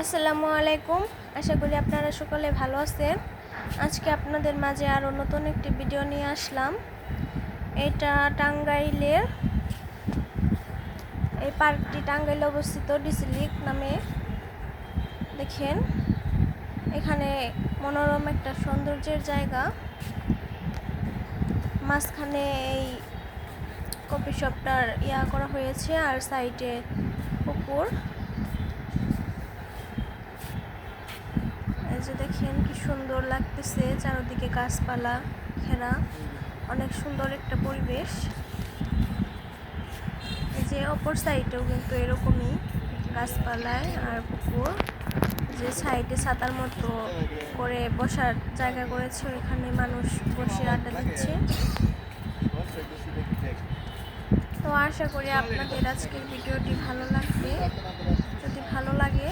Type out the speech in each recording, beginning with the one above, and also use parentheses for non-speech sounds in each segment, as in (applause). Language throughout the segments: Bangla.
আসসালামু আলাইকুম আশা করি আপনারা সকলে ভালো আছেন। আজকে আপনাদের মাঝে আরও নতুন একটি ভিডিও নিয়ে আসলাম। এটা টাঙ্গাইলের, এই পার্কটি টাঙ্গাইলে অবস্থিত ডিসিলিক নামে। দেখেন, এখানে মনোরম একটা সৌন্দর্যের জায়গা। মাঝখানে এই কফি শপটার ইয়া করা হয়েছে আর সাইডে পুকুর এই যে দেখেন কি সুন্দর লাগতেছে চারদিকে গাছপালা, ঘেরা। অনেক সুন্দর একটা পরিবেশ। যে অপর সাইডেও কিন্তু এরকমই গাছপালায় আর পুকুর। যে সাইডে ছাতার মতো করে বসার জায়গা করেছে এখানে মানুষ বসে আড্ডা দিচ্ছে। তো আশা করি আপনাদের আজকের ভিডিওটি ভালো লাগবে যদি ভালো লাগে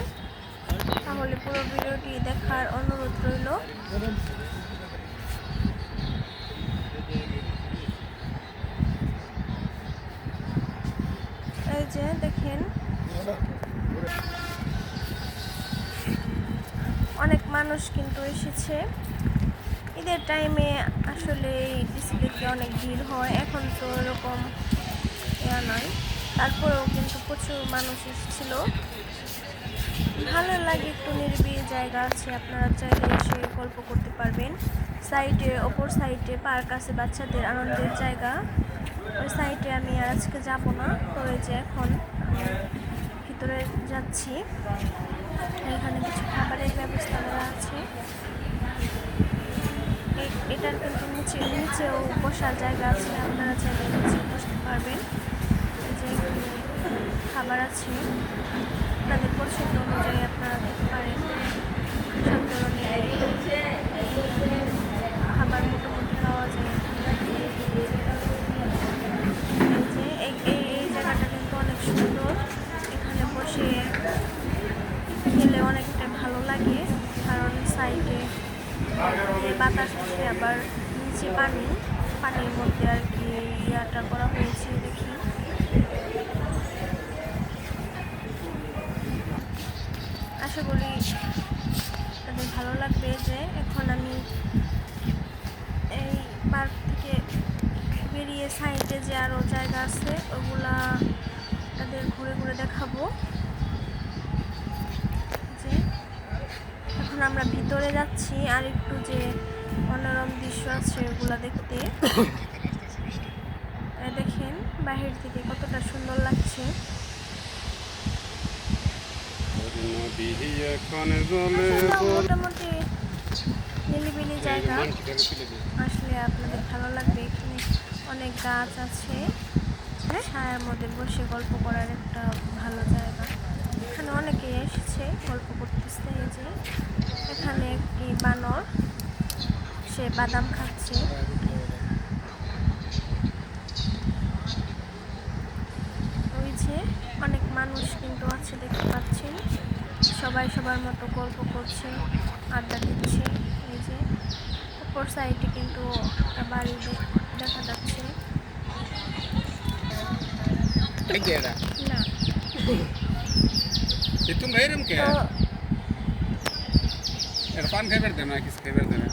তাহলে পুরো ভিডিওটি দেখার অনুরোধ রইল। এই যে দেখেন, অনেক মানুষ কিন্তু এসেছে। ঈদের টাইমে আসলে ডিসপ্লেতে অনেক ভিড় হয়। এখন তো এরকম ইয়া নয় তারপরেও কিন্তু প্রচুর মানুষ এসেছিল। ভালো লাগে একটু নিরিবিলি জায়গা আছে, আপনারা চাইলে এসে গল্প করতে পারবেন। সাইডে ওপর সাইডে পার্ক আছে, বাচ্চাদের আনন্দের জায়গা। ওই সাইডে আমি আর আজকে যাব না, তো এই যে এখন ভিতরে যাচ্ছি। এখানে কিছু খাবারের ব্যবস্থা করা আছে। এটার কিন্তু নিচে, নিচেও বসার জায়গা আছে, আপনারা চাইলে নিচে বসতে পারবেন। যে খাবার আছে। আপনাদের পছন্দ অনুযায়ী আপনারা দেখতে পারেন। সব ধরনের খাবার মোটামুটি পাওয়া যায়। এই এই এই জায়গাটা কিন্তু অনেক সুন্দর। এখানে বসে খেলে অনেকটা ভালো লাগে, কারণ সাইডে বাতাস আসে আবার নিচে পানি, পানির মধ্যে আর কি ইয়াটা করা হয়েছে। ভালো লাগবে যে এখন আমি এই পার্ক থেকে বেরিয়ে সাইডে যে আরও জায়গা আছে, ওগুলা তাদের ঘুরে ঘুরে দেখাবো। যে এখন আমরা ভিতরে যাচ্ছি আর একটু যে মনোরম দৃশ্য আছে ওগুলা দেখতে। (coughs) দেখেন, বাহির থেকে কতটা সুন্দর লাগছে নদী এখন জলে আসলে মোটামুটি নিলিবিলি জায়গা। আসলে আপনাদের ভালো লাগবে এখানে অনেক গাছ আছে। ছায়ার মধ্যে বসে গল্প করার একটা ভালো জায়গা। এখানে অনেকেই এসেছে গল্প করতেছে এই যে। এখানে একটি বানর সে বাদাম খাচ্ছে ওই যে অনেক মানুষ কিন্তু আছে দেখতে পাচ্ছেন সবাই সবার মতো গল্প করছে আড্ডা দিচ্ছে এই যে উপর সাইডে কিন্তু একটা বাড়ি দেখা যাচ্ছে না তুমি এরম কে এর পান খাইবার দেনা কিছু খাইবার দেনা